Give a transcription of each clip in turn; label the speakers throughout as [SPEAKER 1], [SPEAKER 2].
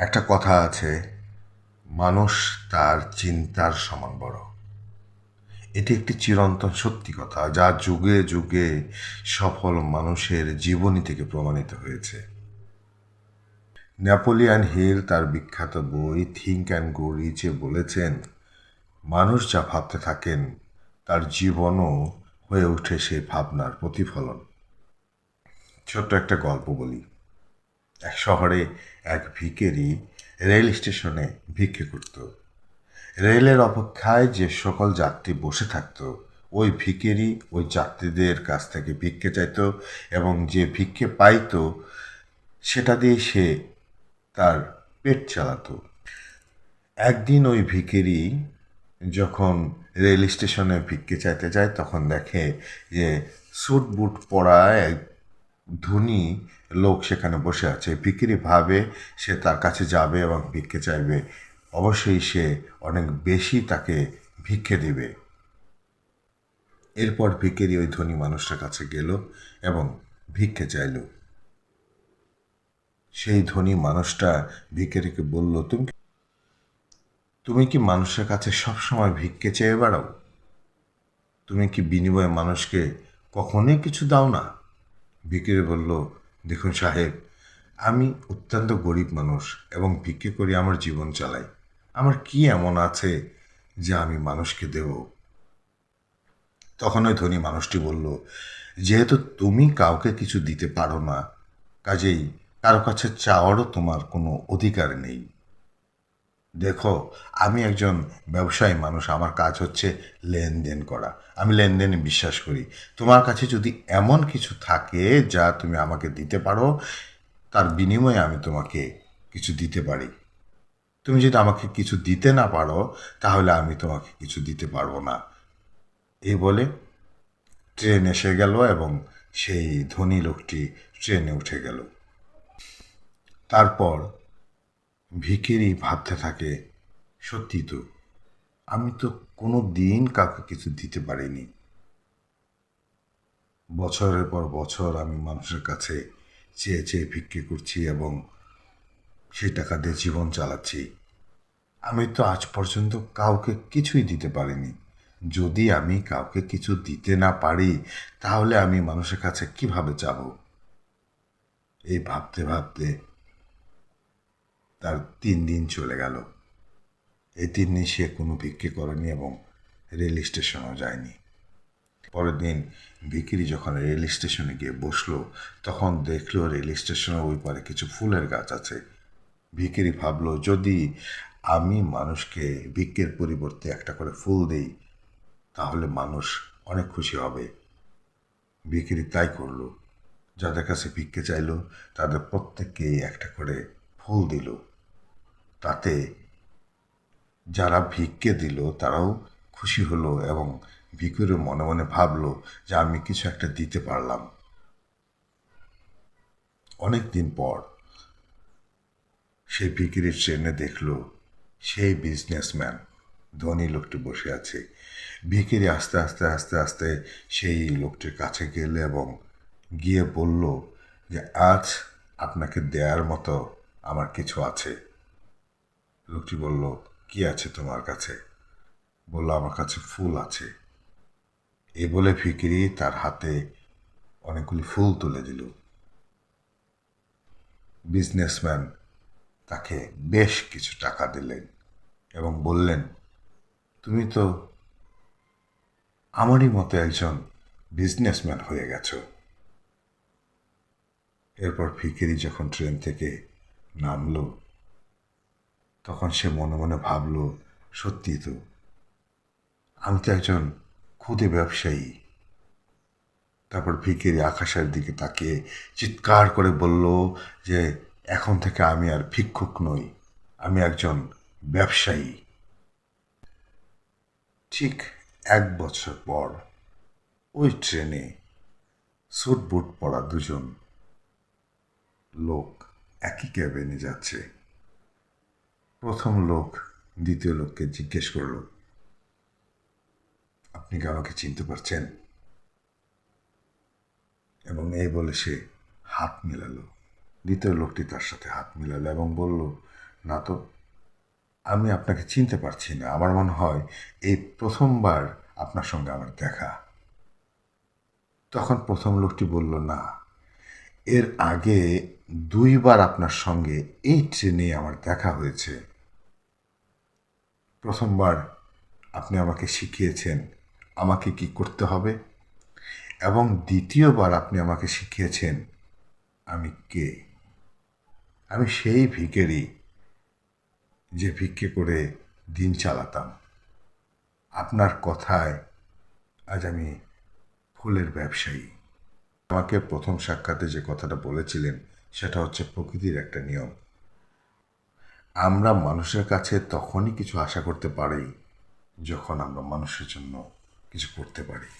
[SPEAKER 1] একটা কথা আছে, মানুষ তার চিন্তার সমান বড়। এটি একটি চিরন্তন সত্যি কথা যা যুগে যুগে সফল মানুষের জীবনী থেকে প্রমাণিত হয়েছে। নেপোলিয়ান হিল তার বিখ্যাত বই থিঙ্ক অ্যান্ড গো রিচে বলেছেন, মানুষ যা ভাবতে থাকেন, তার জীবনও হয়ে ওঠে সেই ভাবনার প্রতিফলন। ছোট্ট একটা গল্প বলি। শহরে এক ভিকেরি রেল স্টেশনে ভিক্ষে করত। রেলের অপেক্ষায় যে সকল যাত্রী বসে থাকতো, ওই ভিকেরি ওই যাত্রীদের কাছ থেকে ভিক্ষে চাইতো এবং যে ভিক্ষে পাইতো, সেটা দিয়ে সে তার পেট চালাতো। একদিন ওই ভিকেরি যখন রেল স্টেশনে ভিক্ষে চাইতে যায়, তখন দেখে যে স্যুট বুট পরা এক ধনী লোক সেখানে বসে আছে। ভিকিরি ভাবে সে তার কাছে যাবে এবং ভিক্ষে চাইবে। অবশ্যই সে অনেক বেশি তাকে ভিক্ষে দেবে। এরপর ভিকিরি ওই ধনী মানুষটার কাছে গেল এবং ভিক্ষে চাইল। সেই ধনী মানুষটা ভিখারিকে বলল, তুমি তুমি কি মানুষের কাছে সবসময় ভিক্ষে চেয়ে বেড়াও? তুমি কি বিনিময়ে মানুষকে কখনোই কিছু দাও না? ভিকিরি বলল, দেখুন সাহেব, আমি অত্যন্ত গরিব মানুষ এবং ভিক্ষে করে আমার জীবন চালাই। আমার কি এমন আছে যে আমি মানুষকে দেব? তখন ওই ধনী মানুষটি বলল, যেহেতু তুমি কাউকে কিছু দিতে পারো না, কাজেই কারও কাছে চাওয়ারও তোমার কোনো অধিকার নেই। দেখো, আমি একজন ব্যবসায়ী মানুষ, আমার কাজ হচ্ছে লেনদেন করা। আমি লেনদেনে বিশ্বাস করি। তোমার কাছে যদি এমন কিছু থাকে যা তুমি আমাকে দিতে পারো, তার বিনিময়ে আমি তোমাকে কিছু দিতে পারি। তুমি যদি আমাকে কিছু দিতে না পারো, তাহলে আমি তোমাকে কিছু দিতে পারব না। এই বলে ট্রেন এসে গেল এবং সেই ধনী লোকটি ট্রেনে উঠে গেল। তারপর ভিকেরি ভাবতে থাকে, সত্যি তো, আমি তো কোনো দিন কাউকে কিছু দিতে পারিনি। বছরের পর বছর আমি মানুষের কাছে চেয়ে চেয়ে ভিক্ষে করছি এবং সেই টাকা দিয়ে জীবন চালাচ্ছি। আমি তো আজ পর্যন্ত কাউকে কিছুই দিতে পারিনি। যদি আমি কাউকে কিছু দিতে না পারি, তাহলে আমি মানুষের কাছে কীভাবে যাব? এই ভাবতে ভাবতে তার তিন দিন চলে গেল। এই তিন দিন সে কোনো ভিক্ষে করেনি এবং রেল স্টেশনও যায়নি। পরের দিন ভিকিরি যখন রেল স্টেশনে গিয়ে বসল, তখন দেখল রেল স্টেশনের ওই পারে কিছু ফুলের গাছ আছে। ভিকিরি ভাবলো, যদি আমি মানুষকে ভিক্ষের পরিবর্তে একটা করে ফুল দিই, তাহলে মানুষ অনেক খুশি হবে। ভিকিরি তাই করল। যাদের কাছে ভিক্ষে চাইলো, তাদের প্রত্যেককেই একটা করে ফুল দিল। তাতে যারা ভিক্ষে দিল, তারাও খুশি হলো এবং ভিকুরে মনে মনে ভাবলো যে আমি কিছু একটা দিতে পারলাম। অনেক দিন পর সেই ভিকিরির ট্রেনে দেখল সেই বিজনেসম্যান ধনী লোকটি বসে আছে। ভিকিরি আস্তে আস্তে আস্তে আস্তে সেই লোকটির কাছে গেলে এবং গিয়ে বলল যে, আজ আপনাকে দেওয়ার মতো আমার কিছু আছে। লোকটি বলল, কি আছে তোমার কাছে? বলল, আমার কাছে ফুল আছে। এ বলে ফিকিরি তার হাতে অনেকগুলি ফুল তুলে দিল। বিজনেসম্যান তাকে বেশ কিছু টাকা দিলেন এবং বললেন, তুমি তো আমারই মতো একজন বিজনেসম্যান হয়ে গেছ। এরপর ফিকিরি যখন ট্রেন থেকে নামলো তখন সে মনে মনে ভাবলো, সত্যি তো, আমি তো একজন ক্ষুদে ব্যবসায়ী। তারপর ভিকিরি আকাশের দিকে তাকিয়ে চিৎকার করে বলল যে, এখন থেকে আমি আর ভিক্ষুক নই, আমি একজন ব্যবসায়ী। ঠিক এক বছর পর ওই ট্রেনে স্যুট বুট পরা দুজন লোক একই ক্যাবিনে যাচ্ছে। প্রথম লোক দ্বিতীয় লোককে জিজ্ঞেস করল, আপনি কি আমাকে চিনতে পারছেন? এবং এই বলে সে হাত মেলালো। দ্বিতীয় লোকটি তার সাথে হাত মেলালো এবং বলল, না তো, আমি আপনাকে চিনতে পারছি না। আমার মনে হয় এই প্রথমবার আপনার সঙ্গে আমার দেখা। তখন প্রথম লোকটি বলল, না, এর আগে দুইবার আপনার সঙ্গে এই ট্রেনে আমার দেখা হয়েছে। প্রথমবার আপনি আমাকে শিখিয়েছেন আমাকে কি করতে হবে এবং দ্বিতীয়বার আপনি আমাকে শিখিয়েছেন আমি কে। আমি সেই ভিকেরি যে ভিক্ষে করে দিন চালাতাম। আপনার কথায় আজ আমি ফুলের ব্যবসায়ী। আমাকে প্রথম সাক্ষাতে যে কথাটা বলেছিলেন সেটা হচ্ছে প্রকৃতির একটা নিয়ম। আমরা মানুষের কাছে তখনই কিছু আশা করতে পারি, যখন আমরা মানুষের জন্য কিছু করতে পারি।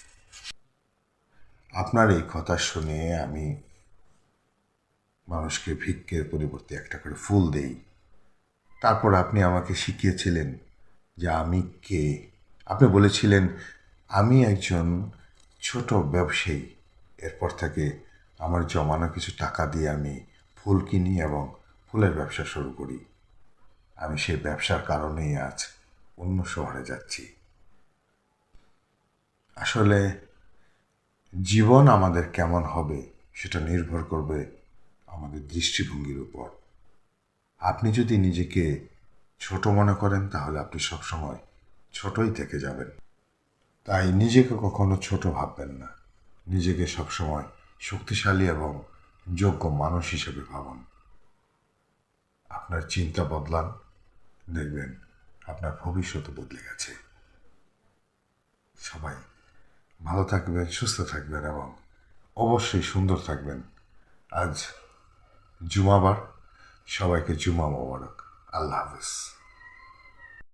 [SPEAKER 1] আপনার এই কথা শুনে আমি মানুষকে ভিক্ষের পরিবর্তে একটা করে ফুল দেই। তারপর আপনি আমাকে শিখিয়েছিলেন যে আমি কে। আপনি বলেছিলেন, আমি একজন ছোট ব্যবসায়ী। এরপর থেকে আমার জমানো কিছু টাকা দিয়ে আমি ফুল কিনি এবং ফুলের ব্যবসা শুরু করি। আমি সেই ব্যবসার কারণেই আজ অন্য শহরে যাচ্ছি। আসলে জীবন আমাদের কেমন হবে সেটা নির্ভর করবে আমাদের দৃষ্টিভঙ্গির উপর। আপনি যদি নিজেকে ছোট মনে করেন তাহলে আপনি সবসময় ছোটই থেকে যাবেন। তাই নিজেকে কখনো ছোট ভাববেন না। নিজেকে সবসময় শক্তিশালী এবং যোগ্য মানুষ হিসেবে ভাবুন। আপনার চিন্তা বদলান। দেখবেন আপনার ভবিষ্যৎ বদলে গেছে। সবাই ভালো থাকবেন, সুস্থ থাকবেন এবং অবশ্যই সুন্দর থাকবেন। আজ জুমাবার। সবাইকে জুমা মোবারক। আল্লাহ হাফেজ।